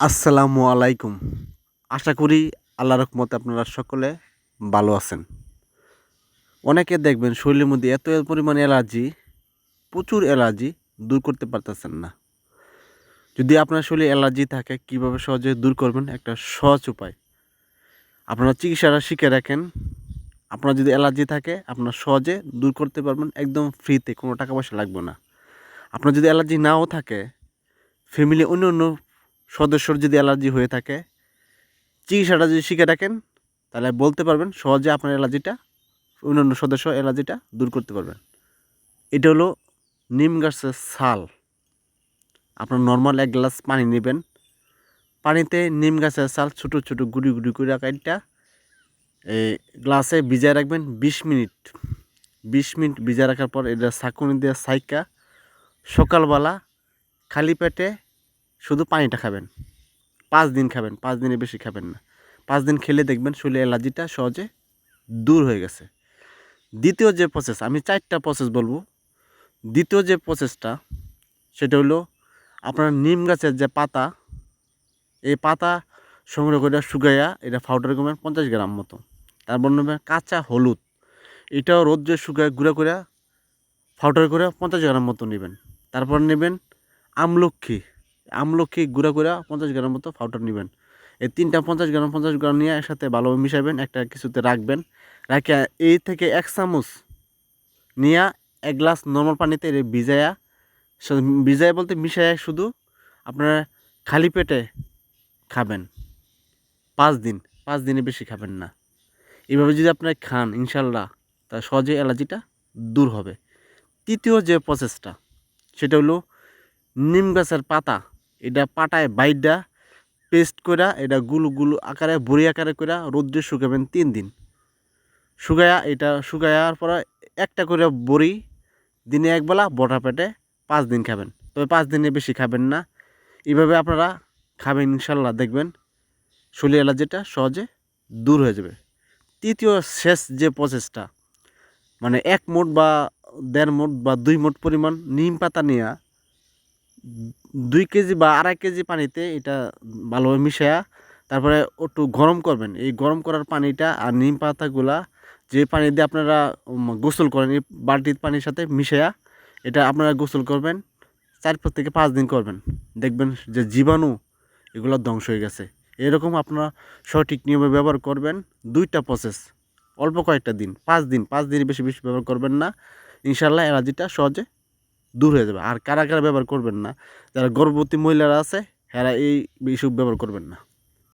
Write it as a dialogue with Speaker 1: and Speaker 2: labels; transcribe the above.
Speaker 1: আসসালামু আলাইকুম। আশা করি আল্লাহ রহমতে আপনারা সকলে ভালো আছেন। অনেকে দেখবেন শরীরের মধ্যে এত পরিমাণ অ্যালার্জি, প্রচুর অ্যালার্জি দূর করতে পারতেছেন না। যদি আপনার শরীরে অ্যালার্জি থাকে, কীভাবে সহজে দূর করবেন? একটা সহজ উপায়। আপনারা চিকিৎসাটা শিখে রাখেন। আপনার যদি অ্যালার্জি থাকে, আপনার সহজে দূর করতে পারবেন, একদম ফ্রিতে কোনো টাকা পয়সা লাগবে না। আপনার যদি অ্যালার্জি নাও থাকে ফ্যামিলি অন্য অন্য সদস্যর যদি অ্যালার্জি হয়ে থাকে, চিকিৎসাটা যদি শিখে রাখেন তাহলে বলতে পারবেন সহজে আপনার অ্যালার্জিটা, অন্যান্য সদস্য অ্যালার্জিটা দূর করতে পারবেন। এটা হলো নিম গাছের ছাল। আপনার নর্মাল এক গ্লাস পানি নেবেন। পানিতে নিম গাছের ছাল ছোটো ছোটো গুড়ি গুড়ি করে কাইটটা এই গ্লাসে ভিজায় রাখবেন বিশ মিনিট। বিশ মিনিট ভিজায় রাখার পর এটা সাকুনি দিয়ে সাইকা সকালবেলা খালি পেটে শুধু পানিটা খাবেন। পাঁচ দিন খাবেন, পাঁচ দিনের বেশি খাবেন না। পাঁচ দিন খেলে দেখবেন শরীরে অ্যালার্জিটা সহজে দূর হয়ে গেছে। দ্বিতীয় যে প্রসেস আমি চারটা প্রসেস বলব। দ্বিতীয় যে প্রসেসটা সেটা হলো আপনার নিম গাছের যে পাতা, এই পাতা সংগ্রহ করে শুকাইয়া এটা পাউডার করবেন পঞ্চাশ গ্রাম মতো। তারপর নেবেন কাঁচা হলুদ। এটাও রোদ্রে শুকায় গুঁড়া করে পাউডার করে পঞ্চাশ গ্রাম মতো নেবেন। তারপর নেবেন আমলক্ষী। আমলক্ষী গুঁড়া করে পঞ্চাশ গ্রাম মতো পাউডার নেবেন। এই তিনটা পঞ্চাশ গ্রাম পঞ্চাশ গ্রাম নিয়ে একসাথে ভালোভাবে মিশাবেন একটা কিছুতে রাখবেন। রাখে এই থেকে এক চামচ নিয়ে এক গ্লাস নর্মাল পানিতে ভিজায়া ভিজায় বলতে মিশাইয়া শুধু আপনারা খালি পেটে খাবেন। পাঁচ দিন, পাঁচ দিনে বেশি খাবেন না। এভাবে যদি আপনারা খান, ইনশাল্লাহ তা সহজে অ্যালার্জিটা দূর হবে। তৃতীয় যে প্রসেসটা সেটা হলো নিম গাছের পাতা এটা পাটায় বাইডা, পেস্ট করা এটা গুলু গুলু আকারে বড়ি আকারে করে রোদ্রে শুকাবেন তিন দিন। শুকায়া এটা শুকায়ার পর একটা করে বড়ি দিনে একবেলা বটা পেটে পাঁচ দিন খাবেন। তবে পাঁচ দিনে বেশি খাবেন না। এইভাবে আপনারা খাবেন ইনশাল্লাহ, দেখবেন শরীর অ্যালার্জিটা সহজে দূর হয়ে যাবে। তৃতীয় শেষ যে প্রসেসটা মানে এক মোট বা দেড় মোট বা দুই মোট পরিমাণ নিম পাতা নিয়ে দুই কেজি বা আড়াই কেজি পানিতে এটা ভালোভাবে মিশায়া তারপরে একটু গরম করবেন। এই গরম করার পানিটা আর নিম পাতাগুলা যে পানি দিয়ে আপনারা গোসল করেন, এই বালতির পানির সাথে মিশায়া এটা আপনারা গোসল করবেন, চার থেকে পাঁচ দিন করবেন। দেখবেন যে জীবাণু এগুলো ধ্বংস হয়ে গেছে। এরকম আপনারা সঠিক নিয়মে ব্যবহার করবেন দুইটা প্রসেস অল্প কয়েকটা দিন, পাঁচ দিন পাঁচ দিন বেশি বেশি ব্যবহার করবেন না। ইনশাল্লাহ অ্যালার্জিটা সহজে দূর হয়ে যাবে। আর কারা কারা ব্যবহার করবেন না। যারা গর্ভবতী মহিলারা আছে, এরা এই এইসব ব্যবহার করবেন না।